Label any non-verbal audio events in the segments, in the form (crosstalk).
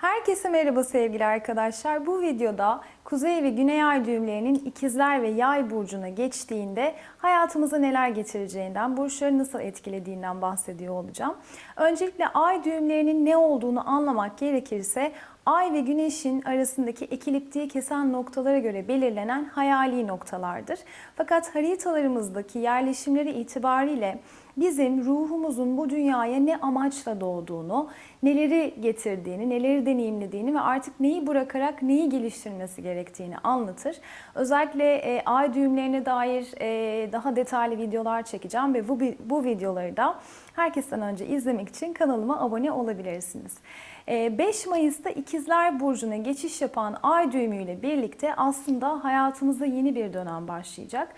Herkese merhaba sevgili arkadaşlar. Bu videoda Kuzey ve Güney Ay düğümlerinin ikizler ve yay burcuna geçtiğinde hayatımıza neler getireceğinden, burçları nasıl etkilediğinden bahsediyor olacağım. Öncelikle ay düğümlerinin ne olduğunu anlamak gerekirse Ay ve Güneş'in arasındaki ekiliptiği kesen noktalara göre belirlenen hayali noktalardır. Fakat haritalarımızdaki yerleşimleri itibariyle bizim ruhumuzun bu dünyaya ne amaçla doğduğunu, neleri getirdiğini, neleri deneyimlediğini ve artık neyi bırakarak neyi geliştirmesi gerektiğini anlatır. Özellikle e, ay düğümlerine dair e, daha detaylı videolar çekeceğim ve bu, bu videoları da herkesten önce izlemek için kanalıma abone olabilirsiniz. 5 Mayıs'ta İkizler Burcu'na geçiş yapan ay düğümüyle birlikte aslında hayatımızda yeni bir dönem başlayacak.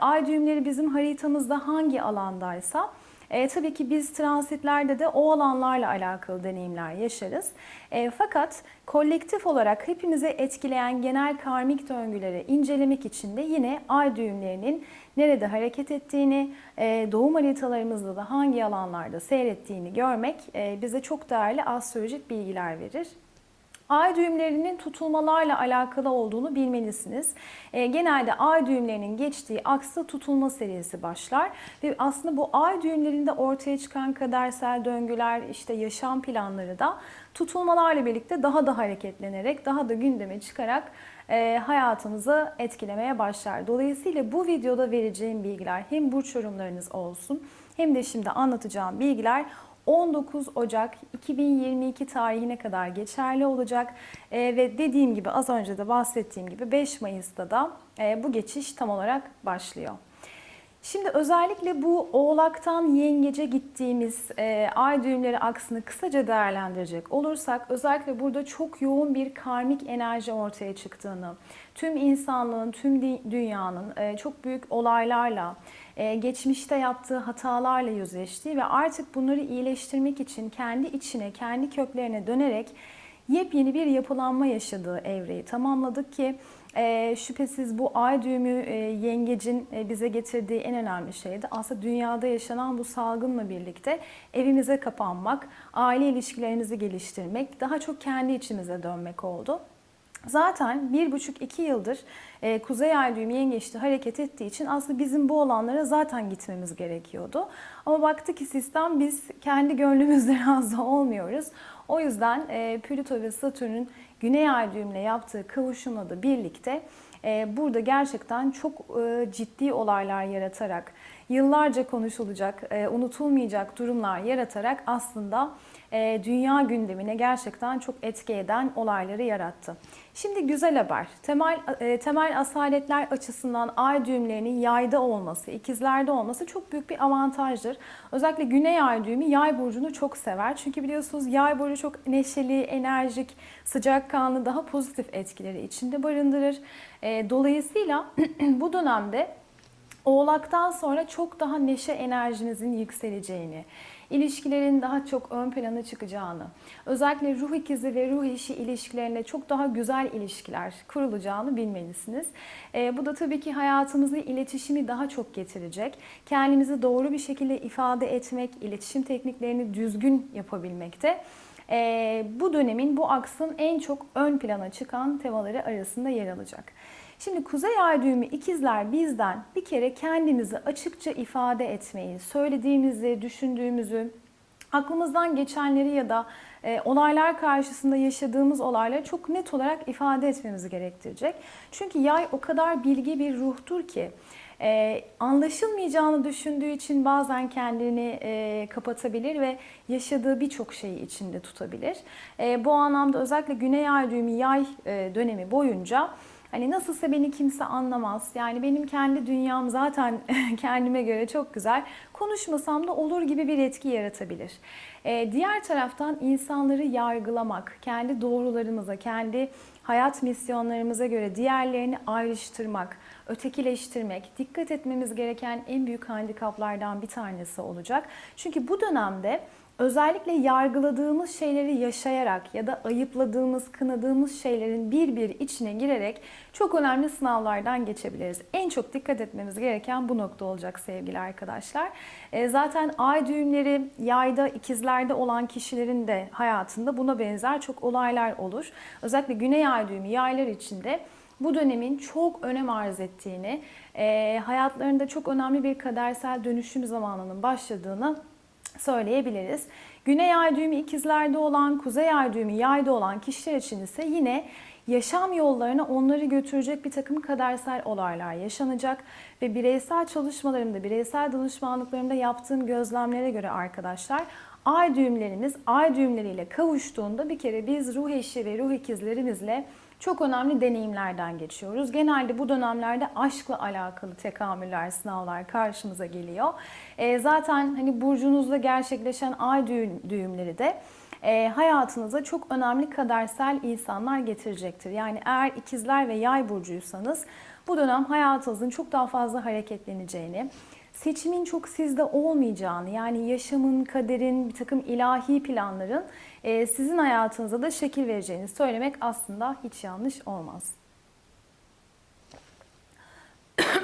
Ay düğümleri bizim haritamızda hangi alandaysa e, tabii ki biz transitlerde de o alanlarla alakalı deneyimler yaşarız. E, fakat kolektif olarak hepimize etkileyen genel karmik döngüleri incelemek için de yine ay düğümlerinin nerede hareket ettiğini, e, doğum haritalarımızda da hangi alanlarda seyrettiğini görmek e, bize çok değerli astrolojik bilgiler verir. Ay düğümlerinin tutulmalarla alakalı olduğunu bilmelisiniz. E, genelde ay düğümlerinin geçtiği aksa tutulma serisi başlar ve aslında bu ay düğümlerinde ortaya çıkan kadersel döngüler, işte yaşam planları da tutulmalarla birlikte daha da hareketlenerek, daha da gündeme çıkarak hayatımızı etkilemeye başlar. Dolayısıyla bu videoda vereceğim bilgiler hem burç yorumlarınız olsun hem de şimdi anlatacağım bilgiler 19 Ocak 2022 tarihine kadar geçerli olacak e, ve dediğim gibi az önce de bahsettiğim gibi 5 Mayıs'ta da e, bu geçiş tam olarak başlıyor. Şimdi özellikle bu oğlaktan yengece gittiğimiz e, ay düğümleri aksını kısaca değerlendirecek olursak özellikle burada çok yoğun bir karmik enerji ortaya çıktığını, tüm insanlığın, tüm dünyanın e, çok büyük olaylarla, e, geçmişte yaptığı hatalarla yüzleştiği ve artık bunları iyileştirmek için kendi içine, kendi köklerine dönerek yepyeni bir yapılanma yaşadığı evreyi tamamladık ki e, şüphesiz bu ay düğümü e, yengecin e, bize getirdiği en önemli şeydi. Aslında dünyada yaşanan bu salgınla birlikte evimize kapanmak, aile ilişkilerimizi geliştirmek, daha çok kendi içimize dönmek oldu. Zaten bir buçuk iki yıldır e, Kuzey Ay düğümü yengeçte hareket ettiği için aslında bizim bu olanlara zaten gitmemiz gerekiyordu. Ama baktık ki sistem biz kendi gönlümüzde (laughs) razı olmuyoruz. O yüzden e, Plüto ve Satürn'ün Güney Ay düğümüne yaptığı kavuşumla da birlikte e, burada gerçekten çok e, ciddi olaylar yaratarak, yıllarca konuşulacak, e, unutulmayacak durumlar yaratarak aslında e, dünya gündemine gerçekten çok etki eden olayları yarattı. Şimdi güzel haber. Temel e, temel asaletler açısından ay düğümlerinin yayda olması, ikizlerde olması çok büyük bir avantajdır. Özellikle güney ay düğümü yay burcunu çok sever. Çünkü biliyorsunuz yay burcu çok neşeli, enerjik, sıcakkanlı, daha pozitif etkileri içinde barındırır. E, dolayısıyla (clears throat) bu dönemde Oğlaktan sonra çok daha neşe enerjinizin yükseleceğini, ilişkilerin daha çok ön plana çıkacağını, özellikle ruh ikizi ve ruh eşi ilişkilerinde çok daha güzel ilişkiler kurulacağını bilmelisiniz. E, bu da tabii ki hayatımızı iletişimi daha çok getirecek. Kendimizi doğru bir şekilde ifade etmek, iletişim tekniklerini düzgün yapabilmekte. E, bu dönemin, bu aksın en çok ön plana çıkan temaları arasında yer alacak. Şimdi kuzey ay düğümü ikizler bizden bir kere kendimizi açıkça ifade etmeyi, söylediğimizi, düşündüğümüzü, aklımızdan geçenleri ya da e, olaylar karşısında yaşadığımız olayları çok net olarak ifade etmemizi gerektirecek. Çünkü yay o kadar bilgi bir ruhtur ki e, anlaşılmayacağını düşündüğü için bazen kendini e, kapatabilir ve yaşadığı birçok şeyi içinde tutabilir. E, bu anlamda özellikle Güney Ay düğümü yay e, dönemi boyunca Hani nasılsa beni kimse anlamaz. Yani benim kendi dünyam zaten (laughs) kendime göre çok güzel. Konuşmasam da olur gibi bir etki yaratabilir. Ee, diğer taraftan insanları yargılamak, kendi doğrularımıza, kendi hayat misyonlarımıza göre diğerlerini ayrıştırmak, ötekileştirmek, dikkat etmemiz gereken en büyük handikaplardan bir tanesi olacak. Çünkü bu dönemde özellikle yargıladığımız şeyleri yaşayarak ya da ayıpladığımız, kınadığımız şeylerin bir bir içine girerek çok önemli sınavlardan geçebiliriz. En çok dikkat etmemiz gereken bu nokta olacak sevgili arkadaşlar. E, zaten ay düğümleri yayda, ikizlerde olan kişilerin de hayatında buna benzer çok olaylar olur. Özellikle güney ay düğümü yaylar içinde bu dönemin çok önem arz ettiğini, e, hayatlarında çok önemli bir kadersel dönüşüm zamanının başladığını söyleyebiliriz. Güney ay düğümü ikizlerde olan, kuzey ay düğümü yayda olan kişiler için ise yine yaşam yollarına onları götürecek bir takım kadersel olaylar yaşanacak ve bireysel çalışmalarımda, bireysel danışmanlıklarımda yaptığım gözlemlere göre arkadaşlar ay düğümlerimiz ay düğümleriyle kavuştuğunda bir kere biz ruh eşi ve ruh ikizlerimizle çok önemli deneyimlerden geçiyoruz. Genelde bu dönemlerde aşkla alakalı tekamüller, sınavlar karşımıza geliyor. E, zaten hani burcunuzda gerçekleşen ay düğüm, düğümleri de e, hayatınıza çok önemli kadersel insanlar getirecektir. Yani eğer ikizler ve yay burcuysanız bu dönem hayatınızın çok daha fazla hareketleneceğini, seçimin çok sizde olmayacağını yani yaşamın, kaderin, bir takım ilahi planların sizin hayatınıza da şekil vereceğini söylemek aslında hiç yanlış olmaz.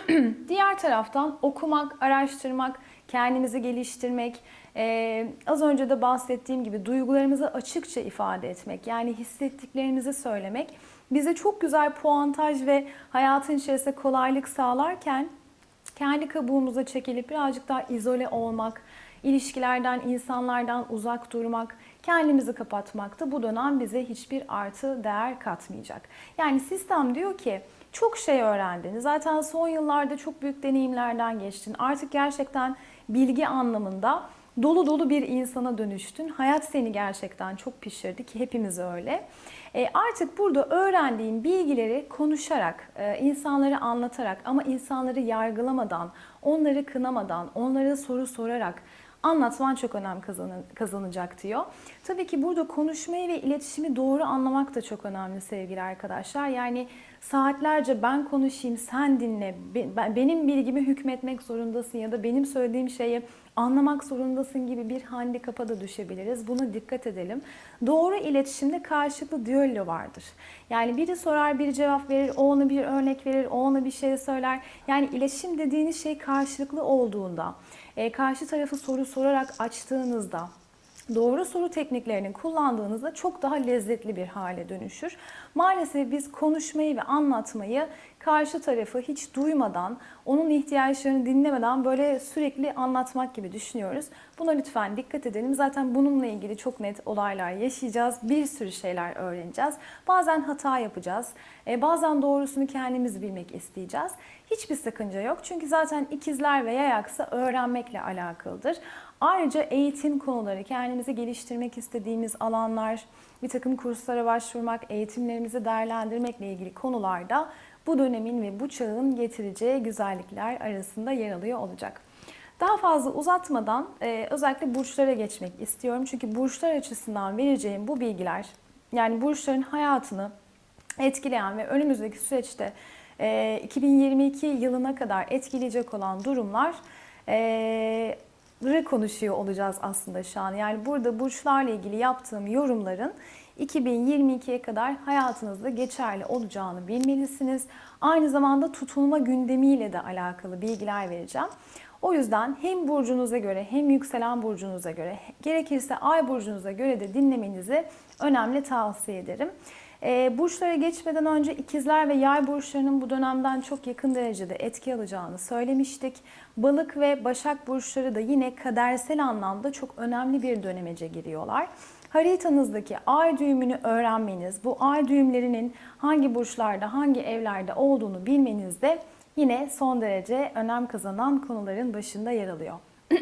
(clears throat) Diğer taraftan okumak, araştırmak, kendimizi geliştirmek, ee, az önce de bahsettiğim gibi duygularımızı açıkça ifade etmek, yani hissettiklerimizi söylemek bize çok güzel puantaj ve hayatın içerisinde kolaylık sağlarken kendi kabuğumuza çekilip birazcık daha izole olmak, ilişkilerden, insanlardan uzak durmak, kendimizi kapatmak da bu dönem bize hiçbir artı değer katmayacak. Yani sistem diyor ki çok şey öğrendin. Zaten son yıllarda çok büyük deneyimlerden geçtin. Artık gerçekten bilgi anlamında dolu dolu bir insana dönüştün. Hayat seni gerçekten çok pişirdi ki hepimiz öyle. E, artık burada öğrendiğin bilgileri konuşarak, e, insanları anlatarak ama insanları yargılamadan, onları kınamadan, onlara soru sorarak anlatman çok önem kazanacak diyor. Tabii ki burada konuşmayı ve iletişimi doğru anlamak da çok önemli sevgili arkadaşlar. Yani saatlerce ben konuşayım, sen dinle, benim bilgimi hükmetmek zorundasın ya da benim söylediğim şeyi anlamak zorundasın gibi bir handikapa da düşebiliriz. Buna dikkat edelim. Doğru iletişimde karşılıklı diyalog vardır. Yani biri sorar, biri cevap verir, o ona bir örnek verir, o ona bir şey söyler. Yani iletişim dediğiniz şey karşılıklı olduğunda, e, karşı tarafı soru sorarak açtığınızda, doğru soru tekniklerini kullandığınızda çok daha lezzetli bir hale dönüşür. Maalesef biz konuşmayı ve anlatmayı karşı tarafı hiç duymadan, onun ihtiyaçlarını dinlemeden böyle sürekli anlatmak gibi düşünüyoruz. Buna lütfen dikkat edelim. Zaten bununla ilgili çok net olaylar yaşayacağız. Bir sürü şeyler öğreneceğiz. Bazen hata yapacağız. E, bazen doğrusunu kendimiz bilmek isteyeceğiz. Hiçbir sakınca yok. Çünkü zaten ikizler ve yayaksa öğrenmekle alakalıdır. Ayrıca eğitim konuları, kendimizi geliştirmek istediğimiz alanlar, bir takım kurslara başvurmak, eğitimlerimizi değerlendirmekle ilgili konularda bu dönemin ve bu çağın getireceği güzellikler arasında yer alıyor olacak. Daha fazla uzatmadan e, özellikle burçlara geçmek istiyorum. Çünkü burçlar açısından vereceğim bu bilgiler yani burçların hayatını etkileyen ve önümüzdeki süreçte 2022 e, yılına kadar etkileyecek olan durumlar e, konuşuyor olacağız aslında şu an. Yani burada burçlarla ilgili yaptığım yorumların 2022'ye kadar hayatınızda geçerli olacağını bilmelisiniz. Aynı zamanda tutulma gündemiyle de alakalı bilgiler vereceğim. O yüzden hem burcunuza göre hem yükselen burcunuza göre gerekirse ay burcunuza göre de dinlemenizi önemli tavsiye ederim. E, burçlara geçmeden önce ikizler ve yay burçlarının bu dönemden çok yakın derecede etki alacağını söylemiştik. Balık ve başak burçları da yine kadersel anlamda çok önemli bir dönemece giriyorlar. Haritanızdaki ay düğümünü öğrenmeniz, bu ay düğümlerinin hangi burçlarda, hangi evlerde olduğunu bilmeniz de yine son derece önem kazanan konuların başında yer alıyor. (clears throat)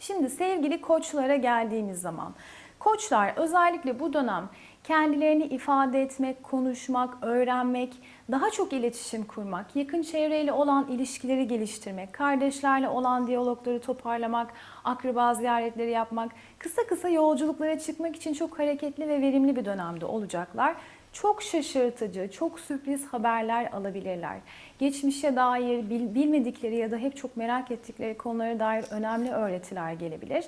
Şimdi sevgili koçlara geldiğimiz zaman, koçlar özellikle bu dönem kendilerini ifade etmek, konuşmak, öğrenmek, daha çok iletişim kurmak, yakın çevreyle olan ilişkileri geliştirmek, kardeşlerle olan diyalogları toparlamak, akraba ziyaretleri yapmak, kısa kısa yolculuklara çıkmak için çok hareketli ve verimli bir dönemde olacaklar. Çok şaşırtıcı, çok sürpriz haberler alabilirler. Geçmişe dair bilmedikleri ya da hep çok merak ettikleri konulara dair önemli öğretiler gelebilir.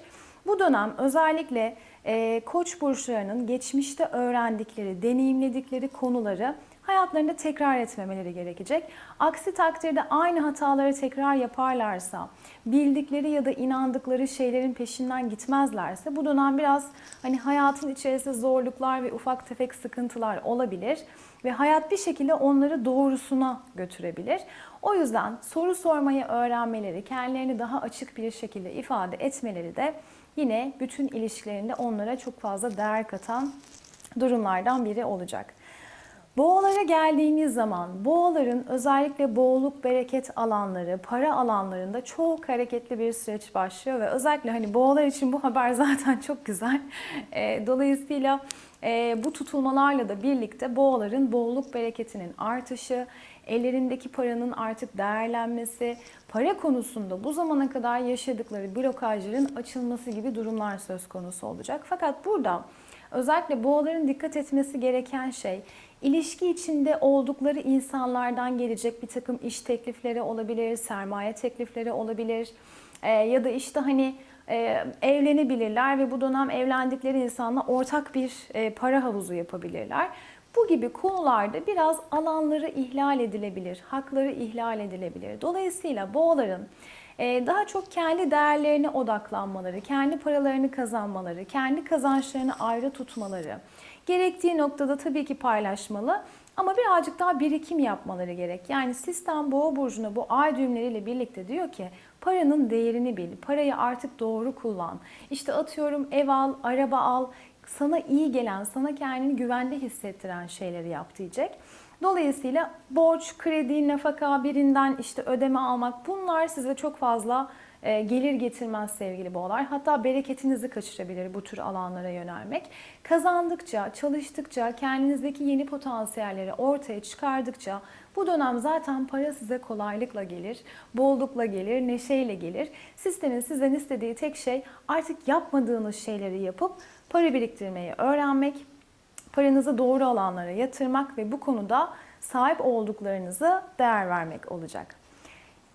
Bu dönem özellikle e, koç burçlarının geçmişte öğrendikleri, deneyimledikleri konuları hayatlarında tekrar etmemeleri gerekecek. Aksi takdirde aynı hataları tekrar yaparlarsa, bildikleri ya da inandıkları şeylerin peşinden gitmezlerse bu dönem biraz hani hayatın içerisinde zorluklar ve ufak tefek sıkıntılar olabilir ve hayat bir şekilde onları doğrusuna götürebilir. O yüzden soru sormayı öğrenmeleri, kendilerini daha açık bir şekilde ifade etmeleri de yine bütün ilişkilerinde onlara çok fazla değer katan durumlardan biri olacak. Boğalara geldiğimiz zaman boğaların özellikle boğuluk bereket alanları, para alanlarında çok hareketli bir süreç başlıyor ve özellikle hani boğalar için bu haber (laughs) zaten çok güzel. E, Dolayısıyla e, bu tutulmalarla da birlikte boğaların boğuluk bereketinin artışı, ellerindeki paranın artık değerlenmesi, para konusunda bu zamana kadar yaşadıkları blokajların açılması gibi durumlar söz konusu olacak. Fakat burada özellikle boğaların dikkat etmesi gereken şey ilişki içinde oldukları insanlardan gelecek bir takım iş teklifleri olabilir, sermaye teklifleri olabilir. Ee, ya da işte hani e, evlenebilirler ve bu dönem evlendikleri insanla ortak bir e, para havuzu yapabilirler. Bu gibi konularda biraz alanları ihlal edilebilir, hakları ihlal edilebilir. Dolayısıyla boğaların e, daha çok kendi değerlerine odaklanmaları, kendi paralarını kazanmaları, kendi kazançlarını ayrı tutmaları, gerektiği noktada tabii ki paylaşmalı ama birazcık daha birikim yapmaları gerek. Yani sistem boğa burcuna bu ay düğümleriyle birlikte diyor ki paranın değerini bil, parayı artık doğru kullan. İşte atıyorum ev al, araba al, sana iyi gelen, sana kendini güvende hissettiren şeyleri yap diyecek. Dolayısıyla borç, kredi, nafaka birinden işte ödeme almak bunlar size çok fazla gelir getirmez sevgili boğalar. Hatta bereketinizi kaçırabilir bu tür alanlara yönelmek. Kazandıkça, çalıştıkça, kendinizdeki yeni potansiyelleri ortaya çıkardıkça bu dönem zaten para size kolaylıkla gelir, bollukla gelir, neşeyle gelir. Sistemin sizden istediği tek şey artık yapmadığınız şeyleri yapıp para biriktirmeyi öğrenmek, paranızı doğru alanlara yatırmak ve bu konuda sahip olduklarınızı değer vermek olacak.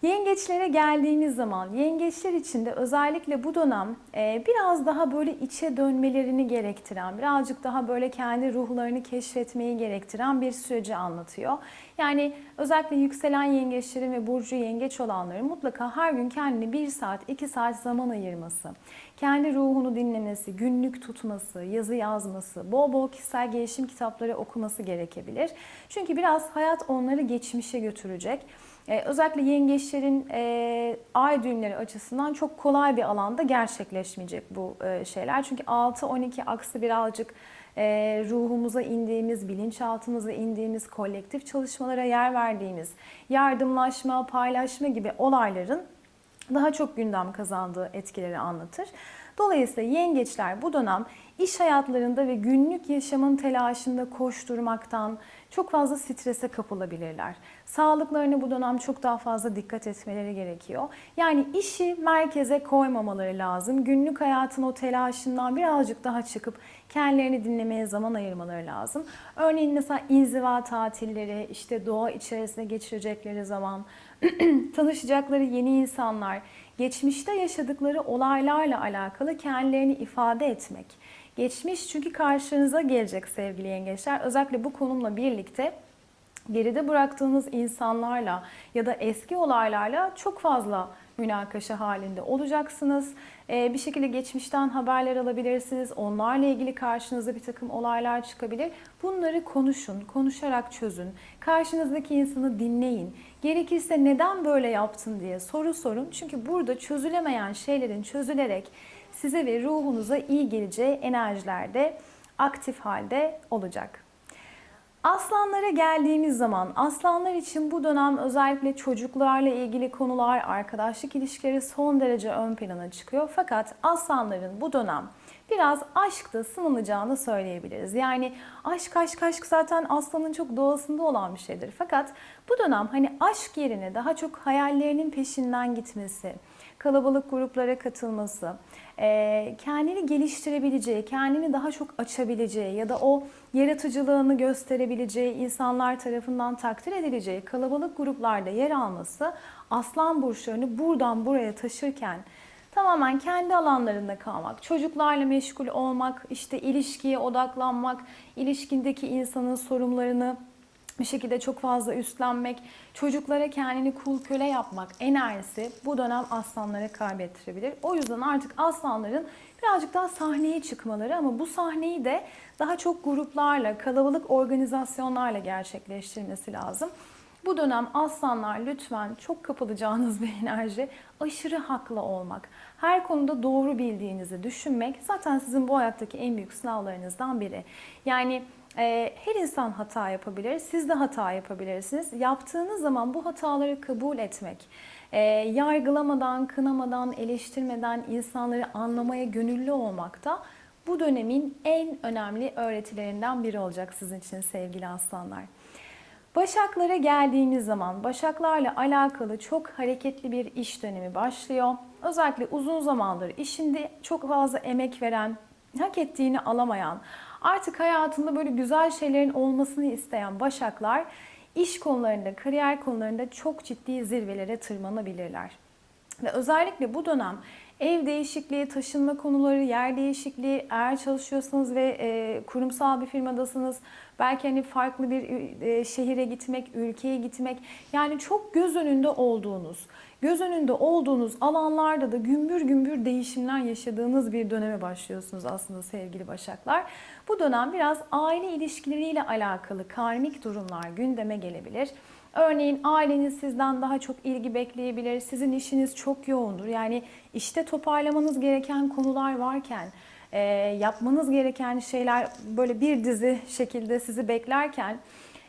Yengeçlere geldiğimiz zaman yengeçler için de özellikle bu dönem e, biraz daha böyle içe dönmelerini gerektiren, birazcık daha böyle kendi ruhlarını keşfetmeyi gerektiren bir süreci anlatıyor. Yani özellikle yükselen yengeçlerin ve burcu yengeç olanların mutlaka her gün kendine bir saat, iki saat zaman ayırması, kendi ruhunu dinlemesi, günlük tutması, yazı yazması, bol bol kişisel gelişim kitapları okuması gerekebilir. Çünkü biraz hayat onları geçmişe götürecek. Ee, özellikle yengeçlerin e, ay düğümleri açısından çok kolay bir alanda gerçekleşmeyecek bu e, şeyler. Çünkü 6-12 aksı birazcık e, ruhumuza indiğimiz, bilinçaltımıza indiğimiz, kolektif çalışmalara yer verdiğimiz, yardımlaşma, paylaşma gibi olayların daha çok gündem kazandığı etkileri anlatır. Dolayısıyla yengeçler bu dönem iş hayatlarında ve günlük yaşamın telaşında koşturmaktan çok fazla strese kapılabilirler. Sağlıklarına bu dönem çok daha fazla dikkat etmeleri gerekiyor. Yani işi merkeze koymamaları lazım. Günlük hayatın o telaşından birazcık daha çıkıp kendilerini dinlemeye zaman ayırmaları lazım. Örneğin mesela inziva tatilleri, işte doğa içerisinde geçirecekleri zaman, (clears throat) tanışacakları yeni insanlar, geçmişte yaşadıkları olaylarla alakalı kendilerini ifade etmek. Geçmiş çünkü karşınıza gelecek sevgili yengeçler. Özellikle bu konumla birlikte geride bıraktığınız insanlarla ya da eski olaylarla çok fazla münakaşa halinde olacaksınız. Ee, bir şekilde geçmişten haberler alabilirsiniz. Onlarla ilgili karşınıza bir takım olaylar çıkabilir. Bunları konuşun, konuşarak çözün. Karşınızdaki insanı dinleyin. Gerekirse neden böyle yaptın diye soru sorun. Çünkü burada çözülemeyen şeylerin çözülerek size ve ruhunuza iyi geleceği enerjilerde aktif halde olacak. Aslanlara geldiğimiz zaman aslanlar için bu dönem özellikle çocuklarla ilgili konular, arkadaşlık ilişkileri son derece ön plana çıkıyor. Fakat aslanların bu dönem biraz aşkta sınanacağını söyleyebiliriz. Yani aşk aşk aşk zaten aslanın çok doğasında olan bir şeydir. Fakat bu dönem hani aşk yerine daha çok hayallerinin peşinden gitmesi, kalabalık gruplara katılması, kendini geliştirebileceği, kendini daha çok açabileceği ya da o yaratıcılığını gösterebileceği, insanlar tarafından takdir edileceği kalabalık gruplarda yer alması aslan burçlarını buradan buraya taşırken Tamamen kendi alanlarında kalmak, çocuklarla meşgul olmak, işte ilişkiye odaklanmak, ilişkindeki insanın sorunlarını bir şekilde çok fazla üstlenmek, çocuklara kendini kul köle yapmak enerjisi bu dönem aslanlara kaybettirebilir. O yüzden artık aslanların birazcık daha sahneye çıkmaları ama bu sahneyi de daha çok gruplarla, kalabalık organizasyonlarla gerçekleştirmesi lazım. Bu dönem aslanlar lütfen çok kapılacağınız bir enerji, aşırı haklı olmak, her konuda doğru bildiğinizi düşünmek zaten sizin bu hayattaki en büyük sınavlarınızdan biri. Yani e, her insan hata yapabilir, siz de hata yapabilirsiniz. Yaptığınız zaman bu hataları kabul etmek, e, yargılamadan, kınamadan, eleştirmeden insanları anlamaya gönüllü olmak da bu dönemin en önemli öğretilerinden biri olacak sizin için sevgili aslanlar. Başaklara geldiğimiz zaman Başaklarla alakalı çok hareketli bir iş dönemi başlıyor. Özellikle uzun zamandır işinde çok fazla emek veren, hak ettiğini alamayan, artık hayatında böyle güzel şeylerin olmasını isteyen Başaklar iş konularında, kariyer konularında çok ciddi zirvelere tırmanabilirler. Ve özellikle bu dönem ev değişikliği, taşınma konuları, yer değişikliği, eğer çalışıyorsanız ve e, kurumsal bir firmadasınız, belki hani farklı bir e, şehire gitmek, ülkeye gitmek, yani çok göz önünde olduğunuz, göz önünde olduğunuz alanlarda da gümbür gümbür değişimler yaşadığınız bir döneme başlıyorsunuz aslında sevgili Başaklar. Bu dönem biraz aile ilişkileriyle alakalı karmik durumlar gündeme gelebilir. Örneğin aileniz sizden daha çok ilgi bekleyebilir. Sizin işiniz çok yoğundur. Yani işte toparlamanız gereken konular varken, e, yapmanız gereken şeyler böyle bir dizi şekilde sizi beklerken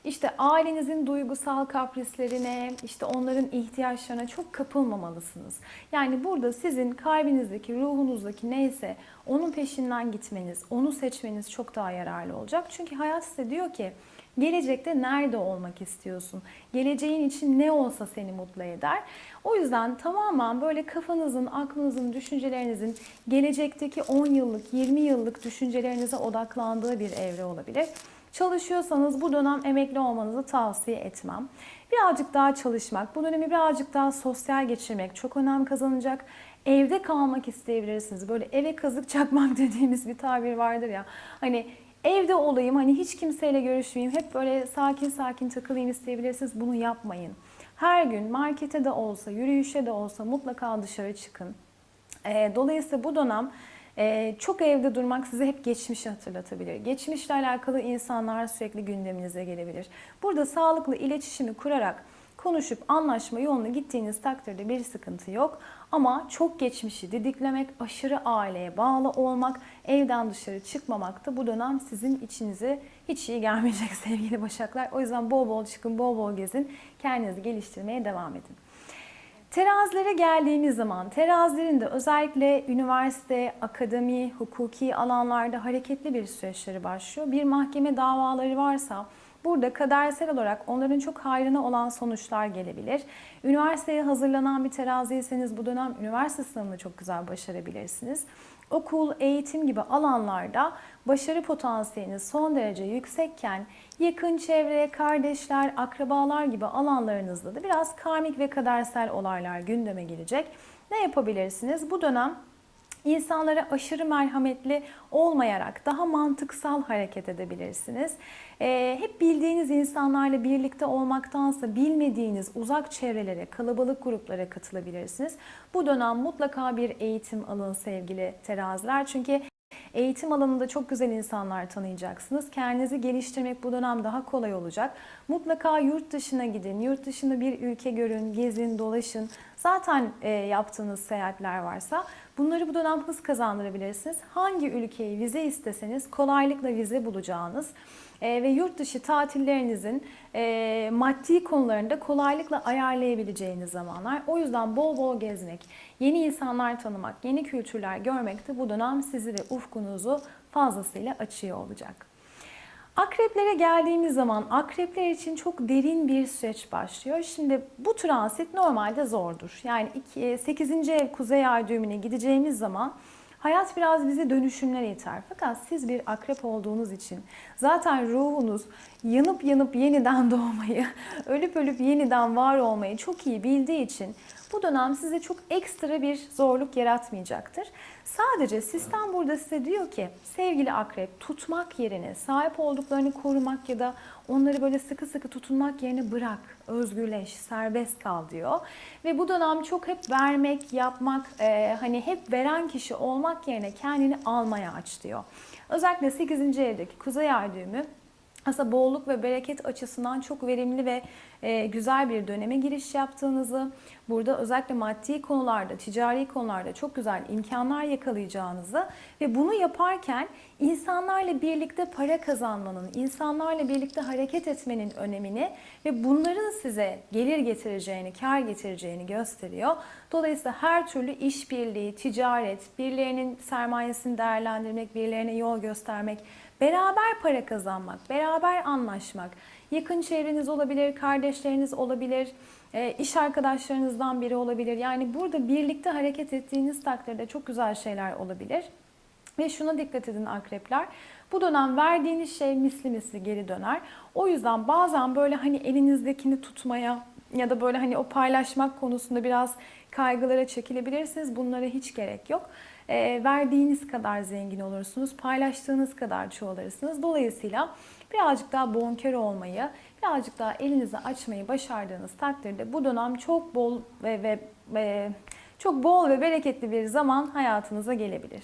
işte ailenizin duygusal kaprislerine, işte onların ihtiyaçlarına çok kapılmamalısınız. Yani burada sizin kalbinizdeki, ruhunuzdaki neyse onun peşinden gitmeniz, onu seçmeniz çok daha yararlı olacak. Çünkü hayat size diyor ki Gelecekte nerede olmak istiyorsun? Geleceğin için ne olsa seni mutlu eder? O yüzden tamamen böyle kafanızın, aklınızın, düşüncelerinizin gelecekteki 10 yıllık, 20 yıllık düşüncelerinize odaklandığı bir evre olabilir. Çalışıyorsanız bu dönem emekli olmanızı tavsiye etmem. Birazcık daha çalışmak, bu dönemi birazcık daha sosyal geçirmek çok önem kazanacak. Evde kalmak isteyebilirsiniz. Böyle eve kazık (laughs) çakmak dediğimiz bir tabir vardır ya. Hani evde olayım, hani hiç kimseyle görüşmeyeyim, hep böyle sakin sakin takılayım isteyebilirsiniz. Bunu yapmayın. Her gün markete de olsa, yürüyüşe de olsa mutlaka dışarı çıkın. Dolayısıyla bu dönem ee, çok evde durmak size hep geçmişi hatırlatabilir. Geçmişle alakalı insanlar sürekli gündeminize gelebilir. Burada sağlıklı iletişimi kurarak konuşup anlaşma yoluna gittiğiniz takdirde bir sıkıntı yok. Ama çok geçmişi didiklemek, aşırı aileye bağlı olmak, evden dışarı çıkmamak da bu dönem sizin içinize hiç iyi gelmeyecek (laughs) sevgili başaklar. O yüzden bol bol çıkın, bol bol gezin, kendinizi geliştirmeye devam edin. Terazilere geldiğimiz zaman terazilerin de özellikle üniversite, akademi, hukuki alanlarda hareketli bir süreçleri başlıyor. Bir mahkeme davaları varsa Burada kadersel olarak onların çok hayrına olan sonuçlar gelebilir. Üniversiteye hazırlanan bir teraziyseniz bu dönem üniversite sınavını çok güzel başarabilirsiniz. Okul, eğitim gibi alanlarda başarı potansiyeliniz son derece yüksekken yakın çevre, kardeşler, akrabalar gibi alanlarınızda da biraz karmik ve kadersel olaylar gündeme gelecek. Ne yapabilirsiniz? Bu dönem İnsanlara aşırı merhametli olmayarak daha mantıksal hareket edebilirsiniz. Ee, hep bildiğiniz insanlarla birlikte olmaktansa bilmediğiniz uzak çevrelere, kalabalık gruplara katılabilirsiniz. Bu dönem mutlaka bir eğitim alın sevgili teraziler. Çünkü Eğitim alanında çok güzel insanlar tanıyacaksınız. Kendinizi geliştirmek bu dönem daha kolay olacak. Mutlaka yurt dışına gidin. Yurt dışında bir ülke görün, gezin, dolaşın. Zaten e, yaptığınız seyahatler varsa bunları bu dönem hız kazandırabilirsiniz. Hangi ülkeyi vize isteseniz kolaylıkla vize bulacağınız e, ve yurt dışı tatillerinizin e, maddi konularında kolaylıkla ayarlayabileceğiniz zamanlar. O yüzden bol bol gezmek, yeni insanlar tanımak, yeni kültürler görmek de bu dönem sizi ve ufkunuzu fazlasıyla açıyor olacak. Akreplere geldiğimiz zaman akrepler için çok derin bir süreç başlıyor. Şimdi bu transit normalde zordur. Yani 8. ev kuzey ay düğümüne gideceğimiz zaman Hayat biraz bizi dönüşümlere iter. Fakat siz bir akrep olduğunuz için zaten ruhunuz yanıp yanıp yeniden (laughs) doğmayı, ölüp ölüp yeniden var olmayı çok iyi bildiği için bu dönem size çok ekstra bir zorluk yaratmayacaktır. Sadece sistem burada size diyor ki sevgili akrep tutmak yerine sahip olduklarını korumak ya da onları böyle sıkı sıkı tutunmak yerine bırak, özgürleş, serbest kal diyor. Ve bu dönem çok hep vermek, yapmak, e, hani hep veren kişi olmak yerine kendini almaya aç diyor. Özellikle 8. evdeki kuzey ay düğümü aslında bolluk ve bereket açısından çok verimli ve e, güzel bir döneme giriş yaptığınızı, burada özellikle maddi konularda, ticari konularda çok güzel imkanlar yakalayacağınızı ve bunu yaparken insanlarla birlikte para kazanmanın, insanlarla birlikte hareket etmenin önemini ve bunların size gelir getireceğini, kar getireceğini gösteriyor. Dolayısıyla her türlü işbirliği, ticaret, birilerinin sermayesini değerlendirmek, birilerine yol göstermek, beraber para kazanmak, beraber anlaşmak, yakın çevreniz olabilir, kardeşleriniz olabilir, e, iş arkadaşlarınızdan biri olabilir. Yani burada birlikte hareket ettiğiniz takdirde çok güzel şeyler olabilir. Ve şuna dikkat edin akrepler. Bu dönem verdiğiniz şey misli misli geri döner. O yüzden bazen böyle hani elinizdekini tutmaya ya da böyle hani o paylaşmak konusunda biraz kaygılara çekilebilirsiniz. Bunlara hiç gerek yok. E, verdiğiniz kadar zengin olursunuz. Paylaştığınız kadar çoğalırsınız. Dolayısıyla birazcık daha bonkör olmayı, birazcık daha elinizi açmayı başardığınız takdirde bu dönem çok bol ve, ve, ve çok bol ve bereketli bir zaman hayatınıza gelebilir.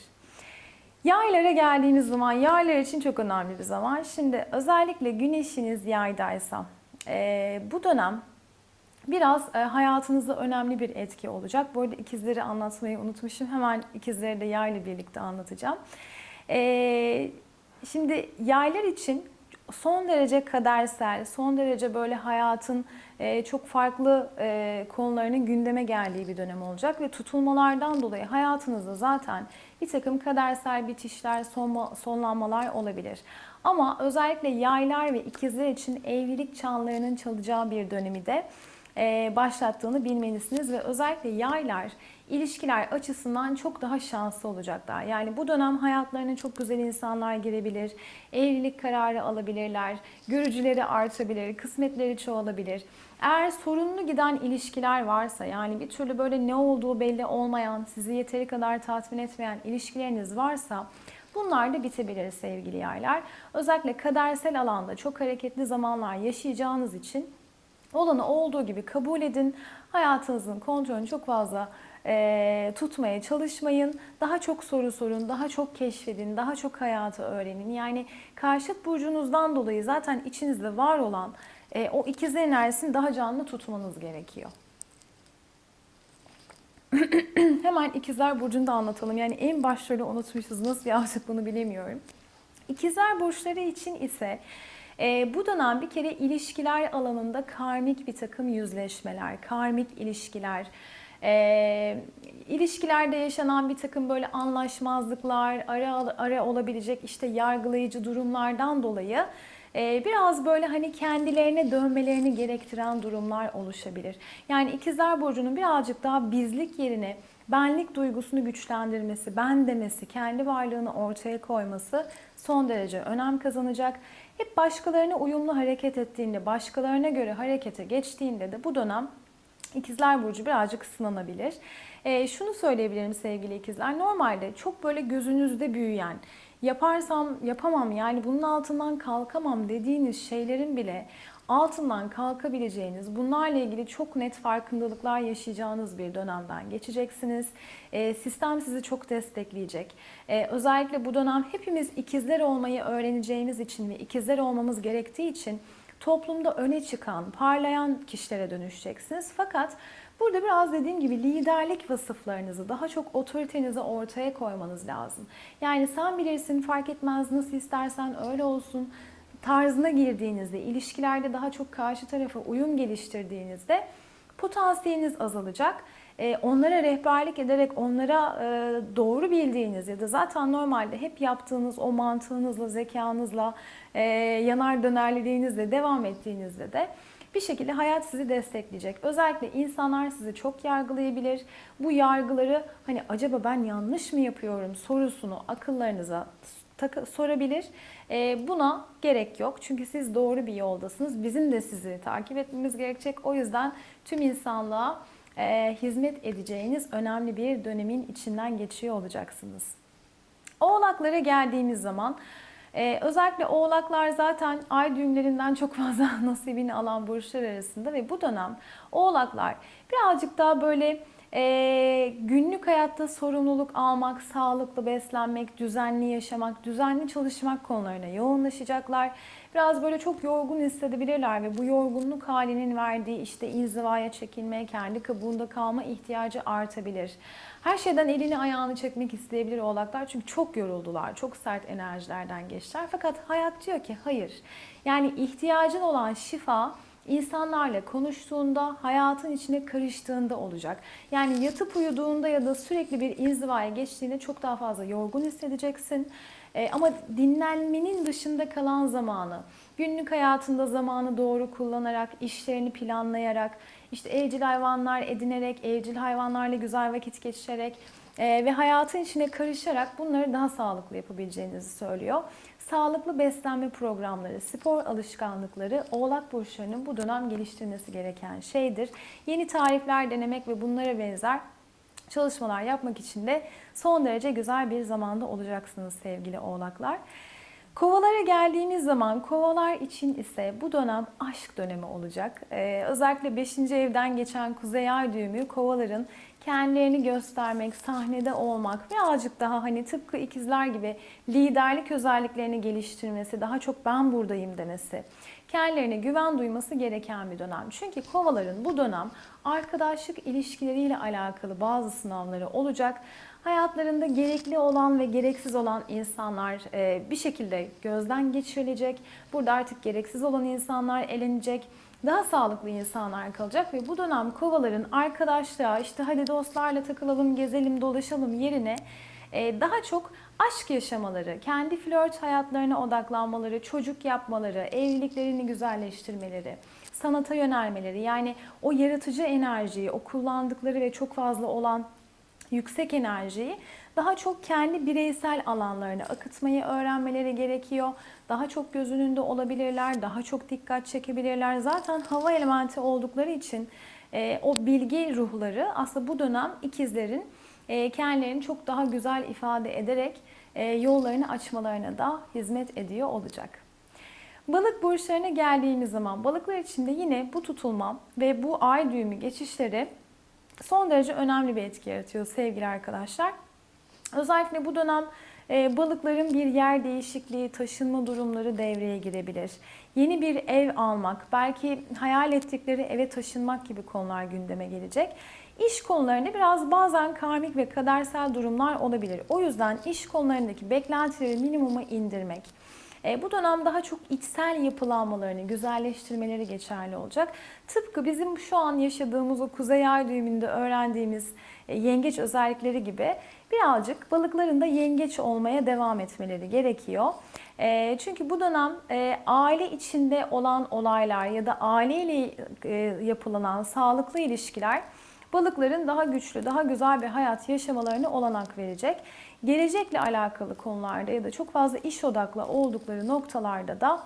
Yaylara geldiğimiz zaman yaylar için çok önemli bir zaman. Şimdi özellikle güneşiniz yaydaysa e, bu dönem biraz e, hayatınızda önemli bir etki olacak. Bu arada ikizleri anlatmayı unutmuşum. Hemen ikizleri de yayla birlikte anlatacağım. E, şimdi yaylar için son derece kadersel, son derece böyle hayatın e, çok farklı konularının gündeme geldiği bir dönem olacak ve tutulmalardan dolayı hayatınızda zaten bir takım kadersel bitişler, son, sonlanmalar olabilir. Ama özellikle yaylar ve ikizler için evlilik çanlarının çalacağı bir dönemi de başlattığını bilmelisiniz ve özellikle yaylar ilişkiler açısından çok daha şanslı olacaklar. Yani bu dönem hayatlarına çok güzel insanlar girebilir, evlilik kararı alabilirler, görücüleri artabilir, kısmetleri çoğalabilir. Eğer sorunlu giden ilişkiler varsa yani bir türlü böyle ne olduğu belli olmayan, sizi yeteri kadar tatmin etmeyen ilişkileriniz varsa Bunlar da bitebilir sevgili yaylar. Özellikle kadersel alanda çok hareketli zamanlar yaşayacağınız için olanı olduğu gibi kabul edin. Hayatınızın kontrolünü çok fazla e, tutmaya çalışmayın. Daha çok soru sorun, daha çok keşfedin, daha çok hayatı öğrenin. Yani karşıt burcunuzdan dolayı zaten içinizde var olan e, o ikiz enerjisini daha canlı tutmanız gerekiyor. (clears throat) Hemen ikizler burcunu da anlatalım. Yani en başrolü unutmuşuz. Nasıl yaptık bunu bilemiyorum. İkizler burçları için ise e, bu dönem bir kere ilişkiler alanında karmik bir takım yüzleşmeler, karmik ilişkiler, e, ilişkilerde yaşanan bir takım böyle anlaşmazlıklar, ara ara olabilecek işte yargılayıcı durumlardan dolayı e, biraz böyle hani kendilerine dönmelerini gerektiren durumlar oluşabilir. Yani ikizler burcunun birazcık daha bizlik yerine benlik duygusunu güçlendirmesi, ben demesi, kendi varlığını ortaya koyması son derece önem kazanacak. Hep başkalarına uyumlu hareket ettiğinde, başkalarına göre harekete geçtiğinde de bu dönem İkizler Burcu birazcık sınanabilir. E, şunu söyleyebilirim sevgili ikizler. Normalde çok böyle gözünüzde büyüyen, yaparsam yapamam yani bunun altından kalkamam dediğiniz şeylerin bile altından kalkabileceğiniz, bunlarla ilgili çok net farkındalıklar yaşayacağınız bir dönemden geçeceksiniz. E, sistem sizi çok destekleyecek. E, özellikle bu dönem hepimiz ikizler olmayı öğreneceğimiz için ve ikizler olmamız gerektiği için toplumda öne çıkan, parlayan kişilere dönüşeceksiniz. Fakat burada biraz dediğim gibi liderlik vasıflarınızı, daha çok otoritenizi ortaya koymanız lazım. Yani sen bilirsin, fark etmez, nasıl istersen öyle olsun tarzına girdiğinizde, ilişkilerde daha çok karşı tarafa uyum geliştirdiğinizde potansiyeliniz azalacak. Ee, onlara rehberlik ederek onlara e, doğru bildiğiniz ya da zaten normalde hep yaptığınız o mantığınızla, zekanızla, e, yanar dönerliliğinizle devam ettiğinizde de bir şekilde hayat sizi destekleyecek. Özellikle insanlar sizi çok yargılayabilir. Bu yargıları hani acaba ben yanlış mı yapıyorum sorusunu akıllarınıza sorabilir. Ee, buna gerek yok. Çünkü siz doğru bir yoldasınız. Bizim de sizi takip etmemiz gerekecek. O yüzden tüm insanlığa e, hizmet edeceğiniz önemli bir dönemin içinden geçiyor olacaksınız. Oğlaklara geldiğimiz zaman e, özellikle oğlaklar zaten ay düğümlerinden çok fazla (laughs) nasibini alan burçlar arasında ve bu dönem oğlaklar birazcık daha böyle e, günlük hayatta sorumluluk almak, sağlıklı beslenmek, düzenli yaşamak, düzenli çalışmak konularına yoğunlaşacaklar. Biraz böyle çok yorgun hissedebilirler ve bu yorgunluk halinin verdiği işte inzivaya çekilme, kendi kabuğunda kalma ihtiyacı artabilir. Her şeyden elini ayağını çekmek isteyebilir oğlaklar çünkü çok yoruldular, çok sert enerjilerden geçtiler. Fakat hayat diyor ki hayır. Yani ihtiyacın olan şifa insanlarla konuştuğunda, hayatın içine karıştığında olacak. Yani yatıp uyuduğunda ya da sürekli bir inzivaya geçtiğinde çok daha fazla yorgun hissedeceksin. E, ama dinlenmenin dışında kalan zamanı, günlük hayatında zamanı doğru kullanarak, işlerini planlayarak, işte evcil hayvanlar edinerek, evcil hayvanlarla güzel vakit geçirerek e, ve hayatın içine karışarak bunları daha sağlıklı yapabileceğinizi söylüyor. Sağlıklı beslenme programları, spor alışkanlıkları Oğlak burçlarının bu dönem geliştirmesi gereken şeydir. Yeni tarifler denemek ve bunlara benzer çalışmalar yapmak için de son derece güzel bir zamanda olacaksınız sevgili oğlaklar. Kovalara geldiğimiz zaman kovalar için ise bu dönem aşk dönemi olacak. Ee, özellikle 5. evden geçen kuzey ay düğümü kovaların kendilerini göstermek, sahnede olmak birazcık daha hani tıpkı ikizler gibi liderlik özelliklerini geliştirmesi, daha çok ben buradayım demesi, kendilerine güven duyması gereken bir dönem. Çünkü kovaların bu dönem arkadaşlık ilişkileriyle alakalı bazı sınavları olacak. Hayatlarında gerekli olan ve gereksiz olan insanlar e, bir şekilde gözden geçirilecek. Burada artık gereksiz olan insanlar elenecek daha sağlıklı insanlar kalacak ve bu dönem kovaların arkadaşlığa işte hadi dostlarla takılalım, gezelim, dolaşalım yerine e, daha çok aşk yaşamaları, kendi flört hayatlarına odaklanmaları, çocuk yapmaları, evliliklerini güzelleştirmeleri, sanata yönelmeleri yani o yaratıcı enerjiyi, o kullandıkları ve çok fazla olan yüksek enerjiyi daha çok kendi bireysel alanlarına akıtmayı öğrenmeleri gerekiyor. Daha çok göz önünde olabilirler, daha çok dikkat çekebilirler. Zaten hava elementi oldukları için e, o bilgi ruhları aslında bu dönem ikizlerin e, kendilerini çok daha güzel ifade ederek e, yollarını açmalarına da hizmet ediyor olacak. Balık burçlarına geldiğimiz zaman balıklar için de yine bu tutulma ve bu ay düğümü geçişleri son derece önemli bir etki yaratıyor sevgili arkadaşlar. Özellikle bu dönem e, balıkların bir yer değişikliği, taşınma durumları devreye girebilir. Yeni bir ev almak, belki hayal ettikleri eve taşınmak gibi konular gündeme gelecek. İş konularında biraz bazen karmik ve kadersel durumlar olabilir. O yüzden iş konularındaki beklentileri minimuma indirmek, e, bu dönem daha çok içsel yapılanmalarını, güzelleştirmeleri geçerli olacak. Tıpkı bizim şu an yaşadığımız o kuzey ay düğümünde öğrendiğimiz e, yengeç özellikleri gibi birazcık balıkların da yengeç olmaya devam etmeleri gerekiyor. E, çünkü bu dönem e, aile içinde olan olaylar ya da aileyle e, yapılanan sağlıklı ilişkiler balıkların daha güçlü, daha güzel bir hayat yaşamalarını olanak verecek. Gelecekle alakalı konularda ya da çok fazla iş odaklı oldukları noktalarda da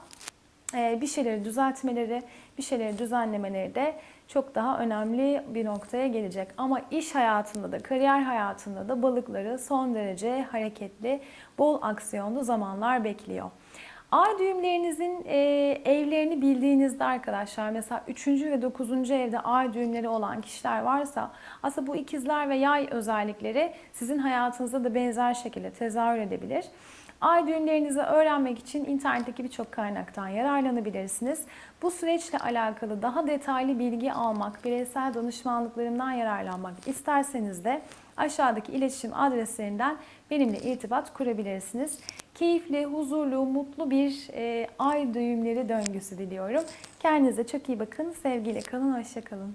e, bir şeyleri düzeltmeleri, bir şeyleri düzenlemeleri de çok daha önemli bir noktaya gelecek. Ama iş hayatında da, kariyer hayatında da balıkları son derece hareketli, bol aksiyonlu zamanlar bekliyor. Ay düğümlerinizin e, evlerini bildiğinizde arkadaşlar mesela 3. ve 9. evde ay düğümleri olan kişiler varsa aslında bu ikizler ve yay özellikleri sizin hayatınızda da benzer şekilde tezahür edebilir. Ay düğümlerinizi öğrenmek için internetteki birçok kaynaktan yararlanabilirsiniz. Bu süreçle alakalı daha detaylı bilgi almak, bireysel danışmanlıklarımdan yararlanmak isterseniz de aşağıdaki iletişim adreslerinden benimle irtibat kurabilirsiniz. Keyifli, huzurlu, mutlu bir e, ay düğümleri döngüsü diliyorum. Kendinize çok iyi bakın. Sevgiyle kalın, hoşça kalın.